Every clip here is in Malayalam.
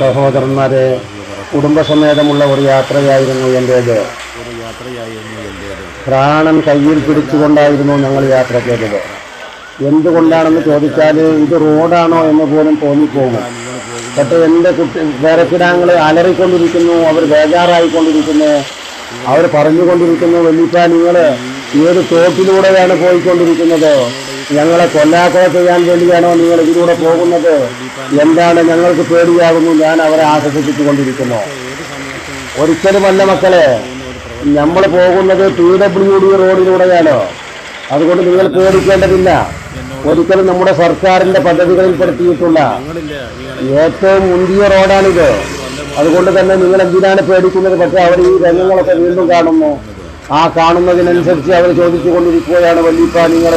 സഹോദരന്മാരെ കുടുംബസമേതമുള്ള ഒരു യാത്രയായിരുന്നു എന്റേത് ഒരു യാത്രയായിരുന്നു എന്റേത് പ്രാണൻ കയ്യിൽ പിടിച്ചുകൊണ്ടായിരുന്നു ഞങ്ങൾ യാത്ര ചെയ്തത്. എന്തുകൊണ്ടാണെന്ന് ചോദിച്ചാൽ ഇത് റോഡാണോ എന്ന് പോലും തോന്നിപ്പോകും. പക്ഷേ എന്റെ കുട്ടി പേരക്കിടാങ്ങൾ അലറിക്കൊണ്ടിരിക്കുന്നു അവർ ബേജാറായിക്കൊണ്ടിരിക്കുന്നു. അവർ പറഞ്ഞുകൊണ്ടിരിക്കുന്നു വല്യപ്പ നിങ്ങൾ ഏത് തോട്ടിലൂടെയാണ് പോയിക്കൊണ്ടിരിക്കുന്നത്? ഞങ്ങളെ കൊല്ലാക്കൊല ചെയ്യാൻ വേണ്ടിയാണോ നിങ്ങൾ ഇതിലൂടെ പോകുന്നത്? എന്താണ് ഞങ്ങൾക്ക് പേടിയാകുന്നു? ഞാൻ അവരെ ആശ്വസിപ്പിച്ചുകൊണ്ടിരിക്കുന്നു. ഒരിക്കലുമല്ല മക്കളെ നമ്മൾ പോകുന്നത് പി ഡബ്ല്യു ഡി റോഡിലൂടെയാണ്. അതുകൊണ്ട് നിങ്ങൾ പേടിക്കേണ്ടതില്ല. ഒരിക്കലും നമ്മുടെ സർക്കാരിന്റെ പദ്ധതികളിൽ പെടുത്തിയിട്ടുള്ള ഏറ്റവും മുന്തിയ റോഡാണിത്. അതുകൊണ്ട് തന്നെ നിങ്ങൾ എന്തിനാണ് പേടിക്കുന്നത്? പക്ഷെ അവർ ഈ രംഗങ്ങളൊക്കെ വീണ്ടും കാണുന്നു. ആ കാണുന്നതിനനുസരിച്ച് അവർ ചോദിച്ചു കൊണ്ടിരിക്കുകയാണ് വല്യപ്പ നിങ്ങൾ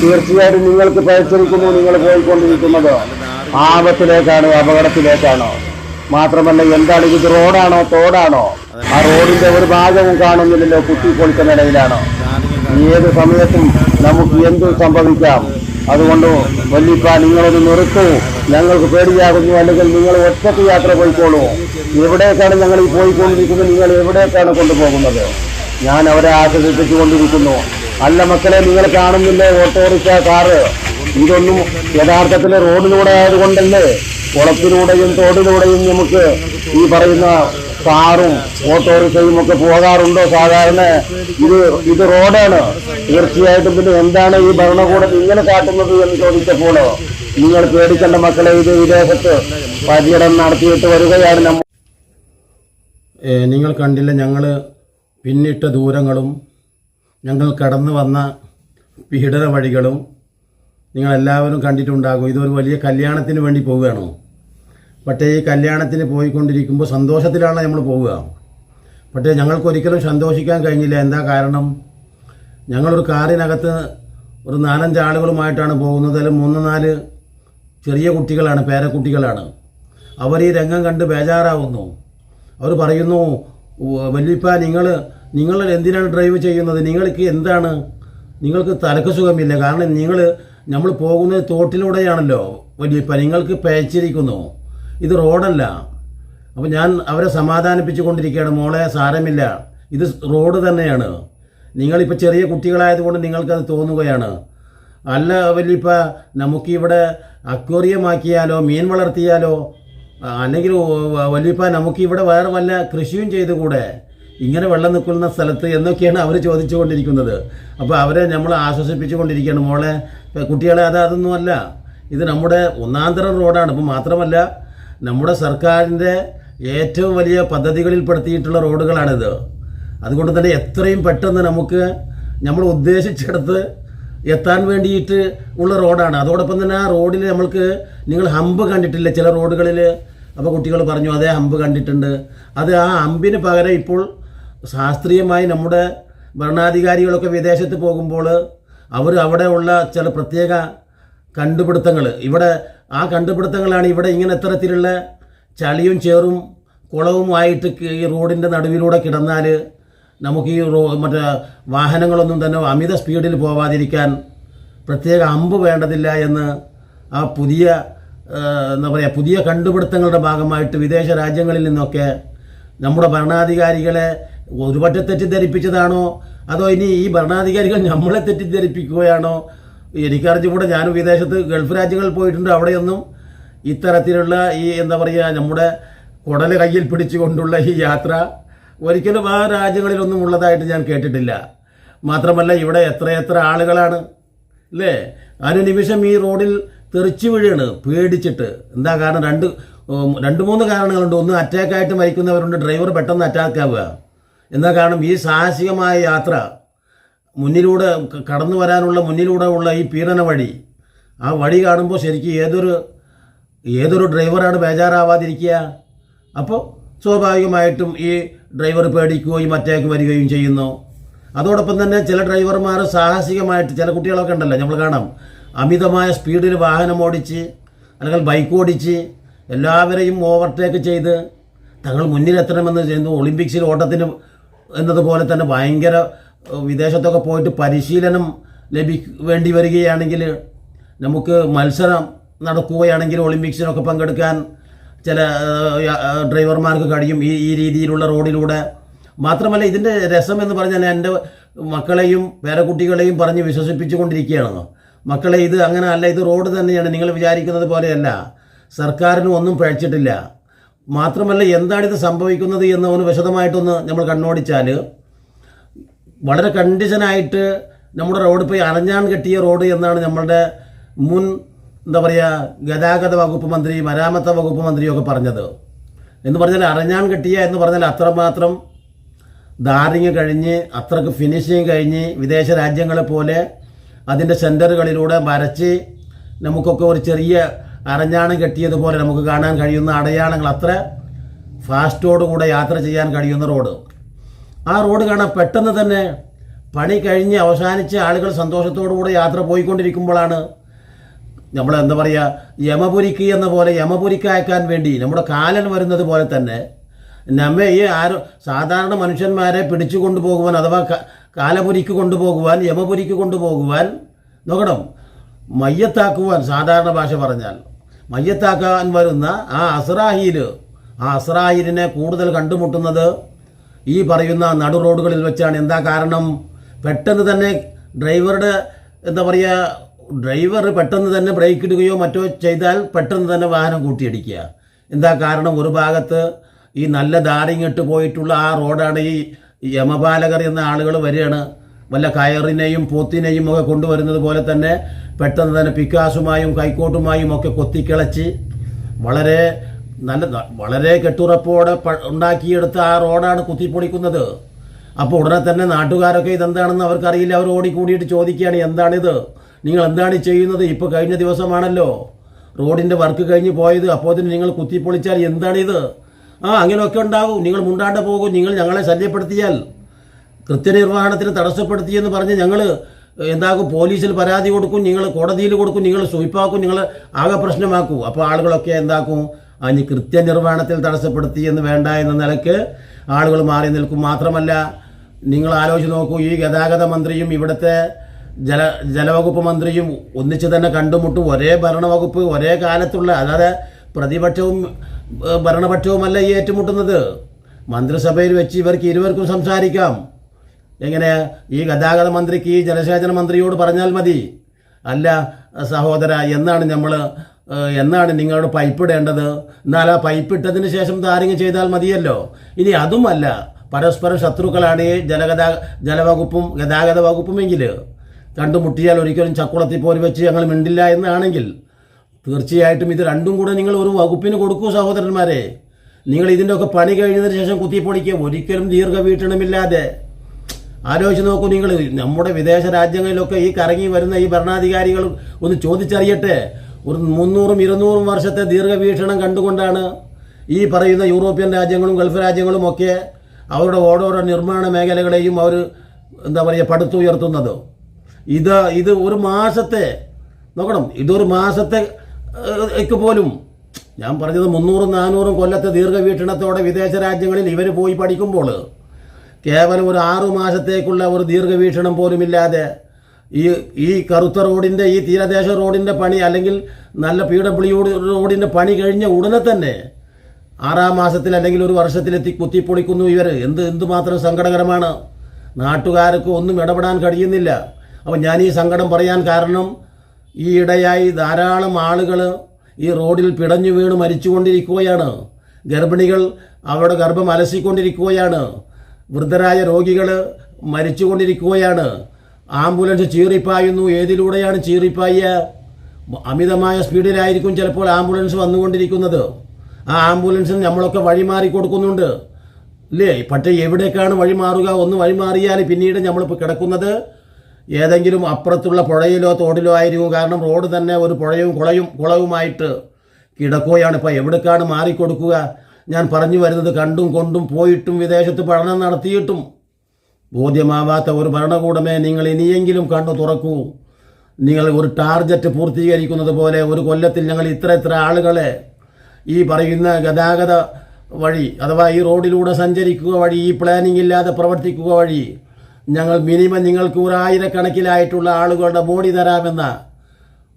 തീർച്ചയായിട്ടും നിങ്ങൾക്ക് പയച്ചിരിക്കുന്നു നിങ്ങൾ പോയിക്കൊണ്ടിരിക്കുന്നത്. ആപത്തിലേക്കാണ് അപകടത്തിലേക്കാണോ. മാത്രമല്ല എന്താണ് ഇത്? റോഡാണോ? തോടാണോ? ആ റോഡിന്റെ ഒരു ഭാഗവും കാണുന്നില്ലല്ലോ കുത്തിപ്പൊളിച്ച നിലയിലാണോ ഏത് സമയത്തും നമുക്ക് എന്തും സംഭവിക്കാം. അതുകൊണ്ട് വല്യപ്പ നിങ്ങളൊന്ന് നിർത്തൂ. ഞങ്ങൾക്ക് പേടിയാകുന്നു അല്ലെങ്കിൽ നിങ്ങൾ ഒറ്റയ്ക്ക് യാത്ര പോയിക്കോളൂ. എവിടേക്കാണ് ഞങ്ങൾ പോയിക്കൊണ്ടിരിക്കുന്നത്? നിങ്ങൾ എവിടേക്കാണ് കൊണ്ടുപോകുന്നത്? ഞാൻ അവരെ ആശ്രയിപ്പിച്ചുകൊണ്ടിരിക്കുന്നു അല്ല മക്കളെ നിങ്ങൾ കാണുന്നില്ലേ ഓട്ടോറിക്ഷ കാറ്? ഇതൊന്നും യഥാർത്ഥത്തിൽ റോഡിലൂടെ ആയതുകൊണ്ടല്ലേ? കുളത്തിലൂടെയും തോടിലൂടെയും നമുക്ക് ഈ പറയുന്ന കാറും ഓട്ടോറിക്ഷയും ഒക്കെ പോകാറുണ്ടോ സാധാരണ? ഇത് ഇത് റോഡാണ്. തീർച്ചയായിട്ടും പിന്നെ എന്താണ് ഈ ഭരണകൂടം ഇങ്ങനെ കാട്ടുന്നത് എന്ന് ചോദിച്ചപ്പോൾ നിങ്ങൾ പേടിക്കേണ്ട മക്കളെ ഇത് വിദേശത്ത് പര്യടനം നടത്തിയിട്ട് വരികയാണ് നമ്മൾ നിങ്ങൾ കണ്ടില്ല ഞങ്ങൾ പിന്നിട്ട ദൂരങ്ങളും ഞങ്ങൾ കടന്നു വന്ന പീഡന വഴികളും നിങ്ങളെല്ലാവരും കണ്ടിട്ടുണ്ടാകും. ഇതൊരു വലിയ കല്യാണത്തിന് വേണ്ടി പോവുകയാണോ. പക്ഷേ ഈ കല്യാണത്തിന് പോയിക്കൊണ്ടിരിക്കുമ്പോൾ സന്തോഷത്തിലാണ് നമ്മൾ പോവുക. പക്ഷേ ഞങ്ങൾക്കൊരിക്കലും സന്തോഷിക്കാൻ കഴിഞ്ഞില്ല. എന്താ കാരണം? ഞങ്ങളൊരു കാറിനകത്ത് ഒരു നാലഞ്ച് ആളുകളുമായിട്ടാണ് പോകുന്നത്. അതിൽ മൂന്ന് നാല് ചെറിയ കുട്ടികളാണ് പേരക്കുട്ടികളാണ്. അവർ ഈ രംഗം കണ്ട് ബേജാറാവുന്നു. അവർ പറയുന്നു "ഉവ്വ് വല്യപ്പ നിങ്ങൾ നിങ്ങൾ എന്തിനാണ് ഡ്രൈവ് ചെയ്യുന്നത്? നിങ്ങൾക്ക് എന്താണ്? നിങ്ങൾക്ക് തലക്ക് സുഖമില്ല. കാരണം നിങ്ങൾ നമ്മൾ പോകുന്നത് തോട്ടിലൂടെയാണല്ലോ വല്യപ്പ നിങ്ങൾക്ക് പേച്ചിരിക്കുന്നു. ഇത് റോഡല്ല. അപ്പോൾ ഞാൻ അവരെ സമാധാനിപ്പിച്ചു കൊണ്ടിരിക്കുകയാണ് മോളെ സാരമില്ല. ഇത് റോഡ് തന്നെയാണ്. നിങ്ങളിപ്പോൾ ചെറിയ കുട്ടികളായതുകൊണ്ട് നിങ്ങൾക്കത് തോന്നുകയാണ്. അല്ല വല്യപ്പ നമുക്കിവിടെ അക്വേറിയമാക്കിയാലോ മീൻ വളർത്തിയാലോ അല്ലെങ്കിൽ വലിയപ്പ നമുക്ക് ഇവിടെ വേറെ വല്ല കൃഷിയും ചെയ്തുകൂടെ ഇങ്ങനെ വെള്ളം നിൽക്കുന്ന സ്ഥലത്ത് എന്നൊക്കെയാണ് അവർ ചോദിച്ചുകൊണ്ടിരിക്കുന്നത്. അപ്പോൾ അവരെ നമ്മൾ ആശ്വസിപ്പിച്ചുകൊണ്ടിരിക്കുകയാണ്. മോളെ കുട്ടികളെ അത് അതൊന്നുമല്ല ഇത് നമ്മുടെ ഒന്നാന്തരം റോഡാണ്. ഇപ്പം മാത്രമല്ല നമ്മുടെ സർക്കാരിന്റെ ഏറ്റവും വലിയ പദ്ധതികളിൽ പെടുത്തിയിട്ടുള്ള റോഡുകളാണിത്. അതുകൊണ്ട് തന്നെ എത്രയും പെട്ടെന്ന് നമുക്ക് നമ്മൾ ഉദ്ദേശിച്ചിടത്ത് എത്താൻ വേണ്ടിയിട്ട് ഉള്ള റോഡാണ്. അതോടൊപ്പം തന്നെ ആ റോഡിൽ നമ്മൾക്ക് നിങ്ങൾ ഹമ്പ് കണ്ടിട്ടില്ല? ചില റോഡുകളിൽ അപ്പോൾ കുട്ടികൾ പറഞ്ഞു അതേ ഹമ്പ് കണ്ടിട്ടുണ്ട്. അത് ആ ഹമ്പിന് പകരം ഇപ്പോൾ ശാസ്ത്രീയമായി നമ്മുടെ ഭരണാധികാരികളൊക്കെ വിദേശത്ത് പോകുമ്പോൾ അവർ അവിടെ ഉള്ള ചില പ്രത്യേക കണ്ടുപിടുത്തങ്ങൾ ഇവിടെ ആ കണ്ടുപിടുത്തങ്ങളാണ് ഇവിടെ ഇങ്ങനെ ഇത്തരത്തിലുള്ള ചളിയും ചേറും കുളവുമായിട്ട് ഈ റോഡിന്റെ നടുവിലൂടെ കിടന്നാൽ നമുക്ക് ഈ മറ്റേ വാഹനങ്ങളൊന്നും തന്നെ അമിത സ്പീഡിൽ പോവാതിരിക്കാൻ പ്രത്യേക അമ്പ് വേണ്ടതില്ല എന്ന് ആ പുതിയ എന്താ പറയുക പുതിയ കണ്ടുപിടുത്തങ്ങളുടെ ഭാഗമായിട്ട് വിദേശ രാജ്യങ്ങളിൽ നിന്നൊക്കെ നമ്മുടെ ഭരണാധികാരികളെ ഒരുപറ്റ തെറ്റിദ്ധരിപ്പിച്ചതാണോ? അതോ ഇനി ഈ ഭരണാധികാരികൾ നമ്മളെ തെറ്റിദ്ധരിപ്പിക്കുകയാണോ? എനിക്കറിഞ്ഞുകൂടെ ഞാനും വിദേശത്ത് ഗൾഫ് രാജ്യങ്ങളിൽ പോയിട്ടുണ്ട് അവിടെയൊന്നും ഇത്തരത്തിലുള്ള ഈ എന്താ പറയുക നമ്മുടെ കുടൽ കയ്യിൽ പിടിച്ചുകൊണ്ടുള്ള ഈ യാത്ര ഒരിക്കലും ആ രാജ്യങ്ങളിലൊന്നും ഉള്ളതായിട്ട് ഞാൻ കേട്ടിട്ടില്ല. മാത്രമല്ല ഇവിടെ എത്രയെത്ര ആളുകളാണ് അല്ലേ? അനുനിമിഷം ഈ റോഡിൽ തെറിച്ചു വീഴാണ് പേടിച്ചിട്ട്. എന്താ കാരണം? രണ്ട് രണ്ട് മൂന്ന് കാരണങ്ങളുണ്ട്. ഒന്ന് അറ്റാക്കായിട്ട് മരിക്കുന്നവരുണ്ട്. ഡ്രൈവർ പെട്ടെന്ന് അറ്റാക്ക് ആവുക എന്താ കാരണം? ഈ സാഹസികമായ യാത്ര മുന്നിലൂടെ കടന്നു വരാനുള്ള മുന്നിലൂടെ ഉള്ള ഈ പീഡന വഴി ആ വഴി കാണുമ്പോൾ ശരിക്കും ഏതൊരു ഏതൊരു ഡ്രൈവറാണ് ബേജാറാവാതിരിക്കുക? അപ്പോൾ സ്വാഭാവികമായിട്ടും ഈ ഡ്രൈവർ പേടിക്കുകയും അറ്റാക്ക് വരികയും ചെയ്യുന്നു. അതോടൊപ്പം തന്നെ ചില ഡ്രൈവർമാർ സാഹസികമായിട്ട് ചില കുട്ടികളൊക്കെ ഉണ്ടല്ലോ നമ്മൾ കാണാം. അമിതമായ സ്പീഡിൽ വാഹനം ഓടിച്ച് അല്ലെങ്കിൽ ബൈക്ക് ഓടിച്ച് എല്ലാവരെയും ഓവർടേക്ക് ചെയ്ത് തങ്ങൾ മുന്നിലെത്തണമെന്ന് ചെയ്യുന്നു ഒളിമ്പിക്സിൽ ഓട്ടത്തിന് എന്നതുപോലെ തന്നെ ഭയങ്കര വിദേശത്തൊക്കെ പോയിട്ട് പരിശീലനം ലഭി വേണ്ടി വരികയാണെങ്കിൽ നമുക്ക് മത്സരം നടക്കുകയാണെങ്കിൽ ഒളിമ്പിക്സിനൊക്കെ പങ്കെടുക്കാൻ ചില ഡ്രൈവർമാർക്ക് കഴിയും ഈ ഈ രീതിയിലുള്ള റോഡിലൂടെ. മാത്രമല്ല ഇതിന്റെ രസം എന്ന് പറഞ്ഞാൽ എന്റെ മക്കളെയും കുട്ടികളെയും പറഞ്ഞ് വിശ്വസിപ്പിച്ചുകൊണ്ടിരിക്കുകയാണ് മക്കളെ ഇത് അങ്ങനെ അല്ല ഇത് റോഡ് തന്നെയാണ് നിങ്ങൾ വിചാരിക്കുന്നത് പോലെയല്ല. സർക്കാരിനും ഒന്നും പഴച്ചിട്ടില്ല. മാത്രമല്ല എന്താണിത് സംഭവിക്കുന്നത് എന്ന് ഒന്ന് വിശദമായിട്ടൊന്ന് നമ്മൾ കണ്ണോടിച്ചാൽ വളരെ കണ്ടീഷനായിട്ട് നമ്മുടെ റോഡ് ഇപ്പോൾ അരഞ്ഞാൻ കെട്ടിയ റോഡ് എന്നാണ് നമ്മളുടെ മുൻ എന്താ പറയുക ഗതാഗത വകുപ്പ് മന്ത്രി മരാമത്ത വകുപ്പ് മന്ത്രിയൊക്കെ പറഞ്ഞത്. എന്ന് പറഞ്ഞാൽ അരഞ്ഞാൻ കെട്ടിയ എന്ന് പറഞ്ഞാൽ അത്രമാത്രം ധാരിങ് കഴിഞ്ഞ് അത്രയ്ക്ക് ഫിനിഷിങ് കഴിഞ്ഞ് വിദേശ രാജ്യങ്ങളെ പോലെ അതിന്റെ സെന്ററുകളിലൂടെ വരച്ച് നമുക്കൊക്കെ ഒരു ചെറിയ അരഞ്ഞാണം കെട്ടിയതുപോലെ നമുക്ക് കാണാൻ കഴിയുന്ന അടയാളങ്ങൾ അത്ര ഫാസ്റ്റോടുകൂടെ യാത്ര ചെയ്യാൻ കഴിയുന്ന റോഡ്. ആ റോഡ് കാണാൻ പെട്ടെന്ന് തന്നെ പണി കഴിഞ്ഞ് അവസാനിച്ച് ആളുകൾ സന്തോഷത്തോടുകൂടെ യാത്ര പോയിക്കൊണ്ടിരിക്കുമ്പോഴാണ് നമ്മൾ എന്താ പറയുക യമപുരിക്ക് എന്ന പോലെ യമപുരിക്ക് അയക്കാൻ വേണ്ടി നമ്മുടെ കാലൻ വരുന്നത് പോലെ തന്നെ നമ്മെ ഈ ആരോ സാധാരണ മനുഷ്യന്മാരെ പിടിച്ചു കൊണ്ടുപോകുവാൻ അഥവാ കാലപുരിക്ക് കൊണ്ടുപോകുവാൻ യമപുരിക്ക് കൊണ്ടുപോകുവാൻ നോക്കണം മയ്യത്താക്കുവാൻ സാധാരണ ഭാഷ പറഞ്ഞാൽ മയ്യത്താക്കാൻ വരുന്ന ആ അസ്രാഹീൽ ആ അസ്രാഹീലിനെ കൂടുതൽ കണ്ടുമുട്ടുന്നത് ഈ പറയുന്ന നടു റോഡുകളിൽ വെച്ചാണ്. എന്താ കാരണം? പെട്ടെന്ന് തന്നെ ഡ്രൈവറുടെ എന്താ പറയുക ഡ്രൈവർ പെട്ടെന്ന് തന്നെ ബ്രേക്ക് ഇടുകയോ മറ്റോ ചെയ്താൽ പെട്ടെന്ന് തന്നെ വാഹനം കൂട്ടിയിടിക്കുക. എന്താ കാരണം? ഒരു ഭാഗത്ത് ഈ നല്ല ധാരിങ്ങിട്ട് പോയിട്ടുള്ള ആ റോഡാണ് ഈ യമപാലകർ എന്ന ആളുകൾ വരികയാണ്. വല്ല കയറിനെയും പോത്തിനെയും ഒക്കെ കൊണ്ടുവരുന്നത് പോലെ തന്നെ പെട്ടെന്ന് തന്നെ പിക്കാസുമായും കൈക്കോട്ടുമായും ഒക്കെ കൊത്തിക്കിളച്ച് വളരെ നല്ല വളരെ കെട്ടുറപ്പോടെ ഉണ്ടാക്കിയെടുത്ത ആ റോഡാണ് കുത്തിപ്പൊളിക്കുന്നത്. അപ്പോൾ ഉടനെ തന്നെ നാട്ടുകാരൊക്കെ ഇതെന്താണെന്ന് അവർക്കറിയില്ല. അവർ ഓടിക്കൂടിയിട്ട് ചോദിക്കുകയാണ് എന്താണിത് നിങ്ങൾ എന്താണ് ചെയ്യുന്നത്? ഇപ്പോൾ കഴിഞ്ഞ ദിവസമാണല്ലോ. റോഡിന്റെ വർക്ക് കഴിഞ്ഞ് പോയത്. അപ്പോൾ തന്നെ നിങ്ങൾ കുത്തിപ്പൊളിച്ചാൽ എന്താണിത്? ആ അങ്ങനെയൊക്കെ ഉണ്ടാകും. നിങ്ങൾ മുണ്ടാണ്ട് പോകും. നിങ്ങൾ ഞങ്ങളെ ശല്യപ്പെടുത്തിയാൽ കൃത്യനിർവഹണത്തിന് തടസ്സപ്പെടുത്തിയെന്ന് പറഞ്ഞ് ഞങ്ങൾ എന്താകും പോലീസിൽ പരാതി കൊടുക്കും. നിങ്ങൾ കോടതിയിൽ കൊടുക്കും. നിങ്ങൾ സ്വീപ്പാക്കും. നിങ്ങൾ ആകെ പ്രശ്നമാക്കും. അപ്പോൾ ആളുകളൊക്കെ എന്താക്കും അതിന് കൃത്യനിർവഹണത്തിൽ തടസ്സപ്പെടുത്തി എന്ന് വേണ്ട എന്ന നിലയ്ക്ക് ആളുകൾ മാറി നിൽക്കും. മാത്രമല്ല നിങ്ങൾ ആലോചിച്ച് നോക്കൂ ഈ ഗതാഗത മന്ത്രിയും ഇവിടുത്തെ ജല ജലവകുപ്പ് മന്ത്രിയും ഒന്നിച്ച് തന്നെ കണ്ടുമുട്ടും. ഒരേ ഭരണവകുപ്പ് ഒരേ കാലത്തുള്ള അതായത് പ്രതിപക്ഷവും ഭരണപക്ഷവുമല്ല ഈ ഏറ്റുമുട്ടുന്നത്. മന്ത്രിസഭയിൽ വെച്ച് ഇവർക്ക് ഇരുവർക്കും സംസാരിക്കാം. എങ്ങനെ? ഈ ഗതാഗത മന്ത്രിക്ക് ഈ ജലസേചന മന്ത്രിയോട് പറഞ്ഞാൽ മതി. അല്ല സഹോദര എന്നാണ് നമ്മൾ എന്നാണ് നിങ്ങളോട് പൈപ്പ് ഇടേണ്ടത് എന്നാൽ ആ പൈപ്പ് ഇട്ടതിന് ശേഷം താരിങ് ചെയ്താൽ മതിയല്ലോ. ഇനി അതുമല്ല പരസ്പരം ശത്രുക്കളാണ് ഈ ജലഗതാ ജലവകുപ്പും ഗതാഗത വകുപ്പുമെങ്കിൽ കണ്ടുമുട്ടിയാൽ ഒരിക്കലും ചക്കുളത്തിൽ പോരി വെച്ച് ഞങ്ങൾ മിണ്ടില്ല എന്നാണെങ്കിൽ തീർച്ചയായിട്ടും ഇത് രണ്ടും കൂടെ നിങ്ങൾ ഒരു വകുപ്പിന് കൊടുക്കൂ സഹോദരന്മാരെ. നിങ്ങൾ ഇതിന്റെ ഒക്കെ പണി കഴിഞ്ഞതിന് ശേഷം കുത്തിപ്പൊടിക്കുക ഒരിക്കലും ദീർഘവീക്ഷണമില്ലാതെ ആലോചിച്ച് നോക്കൂ നിങ്ങൾ നമ്മുടെ വിദേശ രാജ്യങ്ങളിലൊക്കെ ഈ കറങ്ങി വരുന്ന ഈ ഭരണാധികാരികൾ ഒന്ന് ചോദിച്ചറിയട്ടെ ഒരു മുന്നൂറും ഇരുന്നൂറും വർഷത്തെ ദീർഘവീക്ഷണം കണ്ടുകൊണ്ടാണ് ഈ പറയുന്ന യൂറോപ്യൻ രാജ്യങ്ങളും ഗൾഫ് രാജ്യങ്ങളും ഒക്കെ അവരുടെ ഓരോരോ നിർമ്മാണ മേഖലകളെയും അവർ എന്താ പറയുക പടുത്തുയർത്തുന്നത്. ഇത് ഇത് ഒരു മാസത്തെ നോക്കണം. ഇതൊരു മാസത്തെ പോലും ഞാൻ പറഞ്ഞത് മുന്നൂറും നാനൂറും കൊല്ലത്തെ ദീർഘവീക്ഷണത്തോടെ വിദേശ രാജ്യങ്ങളിൽ ഇവർ പോയി പഠിക്കുമ്പോൾ കേവലം ഒരു ആറു മാസത്തേക്കുള്ള ഒരു ദീർഘവീക്ഷണം പോലുമില്ലാതെ ഈ ഈ കറുത്ത റോഡിന്റെ ഈ തീരദേശ റോഡിന്റെ പണി അല്ലെങ്കിൽ നല്ല പി ഡബ്ല്യു റോഡിന്റെ പണി കഴിഞ്ഞ ഉടനെ തന്നെ ആറാം മാസത്തിൽ അല്ലെങ്കിൽ ഒരു വർഷത്തിലെത്തി കുത്തിപ്പൊളിക്കുന്നു ഇവർ എന്ത് എന്തുമാത്രം സങ്കടകരമാണ്. നാട്ടുകാർക്ക് ഒന്നും ഇടപെടാൻ കഴിയുന്നില്ല. അപ്പോൾ ഞാൻ ഈ സങ്കടം പറയാൻ കാരണം ഈ ഇടയായി ധാരാളം ആളുകൾ ഈ റോഡിൽ പിടഞ്ഞു വീണ് മരിച്ചുകൊണ്ടിരിക്കുകയാണ്. ഗർഭിണികൾ അവരുടെ ഗർഭം അലസിക്കൊണ്ടിരിക്കുകയാണ്. വൃദ്ധരായ രോഗികൾ മരിച്ചുകൊണ്ടിരിക്കുകയാണ്. ആംബുലൻസ് ചീറിപ്പായുന്നു. ഏതിലൂടെയാണ് ചീറിപ്പായ? അമിതമായ സ്പീഡിലായിരിക്കും ചിലപ്പോൾ ആംബുലൻസ് വന്നുകൊണ്ടിരിക്കുന്നത്. ആ ആംബുലൻസിന് നമ്മളൊക്കെ വഴിമാറി കൊടുക്കുന്നുണ്ട്. ഇല്ലേ? പക്ഷേ എവിടേക്കാണ് വഴിമാറുക? ഒന്ന് വഴി മാറിയാൽ പിന്നീട് നമ്മളിപ്പോൾ കിടക്കുന്നത് ഏതെങ്കിലും അപ്പുറത്തുള്ള പുഴയിലോ തോടിലോ ആയിരിക്കും. കാരണം റോഡ് തന്നെ ഒരു പുഴയും കുളയും കുളവുമായിട്ട് കിടക്കുകയാണ്. ഇപ്പോൾ എവിടേക്കാണ് മാറിക്കൊടുക്കുക? ഞാൻ പറഞ്ഞു വരുന്നത് കണ്ടും കൊണ്ടും പോയിട്ടും വിദേശത്ത് പഠനം നടത്തിയിട്ടും ബോധ്യമാവാത്ത ഒരു ഭരണകൂടമേ നിങ്ങൾ ഇനിയെങ്കിലും കണ്ണു തുറക്കൂ. നിങ്ങൾ ഒരു ടാർഗറ്റ് പൂർത്തീകരിക്കുന്നത് പോലെ ഒരു കൊല്ലത്തിൽ ഞങ്ങൾ ഇത്ര ഇത്ര ആളുകളെ ഈ പറയുന്ന ഗതാഗത വഴി അഥവാ ഈ റോഡിലൂടെ സഞ്ചരിക്കുക വഴി ഈ പ്ലാനിംഗ് ഇല്ലാതെ പ്രവർത്തിക്കുക വഴി ഞങ്ങൾ മിനിമം നിങ്ങൾക്ക് ഒരു ആയിരക്കണക്കിലായിട്ടുള്ള ആളുകളുടെ ബോഡി തരാമെന്ന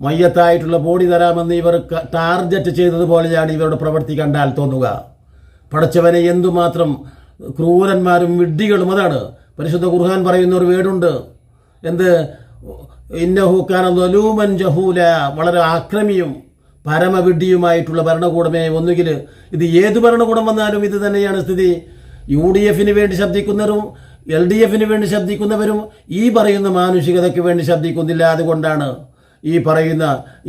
മയ്യത്തായിട്ടുള്ള ബോഡി തരാമെന്ന് ഇവർ ടാർഗറ്റ് ചെയ്തതുപോലെയാണ് ഇവരുടെ പ്രവൃത്തി കണ്ടാൽ തോന്നുക. പടച്ചവനെ എന്തുമാത്രം ക്രൂരന്മാരും വിഡ്ഢികളും അതാണ്. പരിശുദ്ധ ഖുർഹാൻ പറയുന്ന ഒരു വീടുണ്ട്. എന്ത്? ഇന്നഹുക്കാൻ ലൂമൻ ജഹൂല. വളരെ ആക്രമിയും പരമവിഡ്ഢിയുമായിട്ടുള്ള ഭരണകൂടമേ. ഒന്നുകിൽ ഇത് ഏത് ഭരണകൂടം വന്നാലും ഇത് തന്നെയാണ് സ്ഥിതി. യു ഡി എഫിന് വേണ്ടി ശബ്ദിക്കുന്നവരും എൽ ഡി എഫിന് വേണ്ടി ശബ്ദിക്കുന്നവരും ഈ പറയുന്ന മാനുഷികതയ്ക്ക് വേണ്ടി ശബ്ദിക്കുന്നില്ല. അതുകൊണ്ടാണ് ഈ പറയുന്ന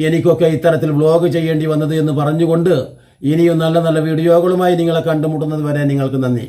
എനിക്കൊക്കെ ഇത്തരത്തിൽ വ്ലോഗ് ചെയ്യേണ്ടി വന്നത് എന്ന് പറഞ്ഞുകൊണ്ട് ഇനിയും നല്ല നല്ല വീഡിയോകളുമായി നിങ്ങളെ കണ്ടുമുട്ടുന്നത് വരെ നിങ്ങൾക്ക് നന്ദി.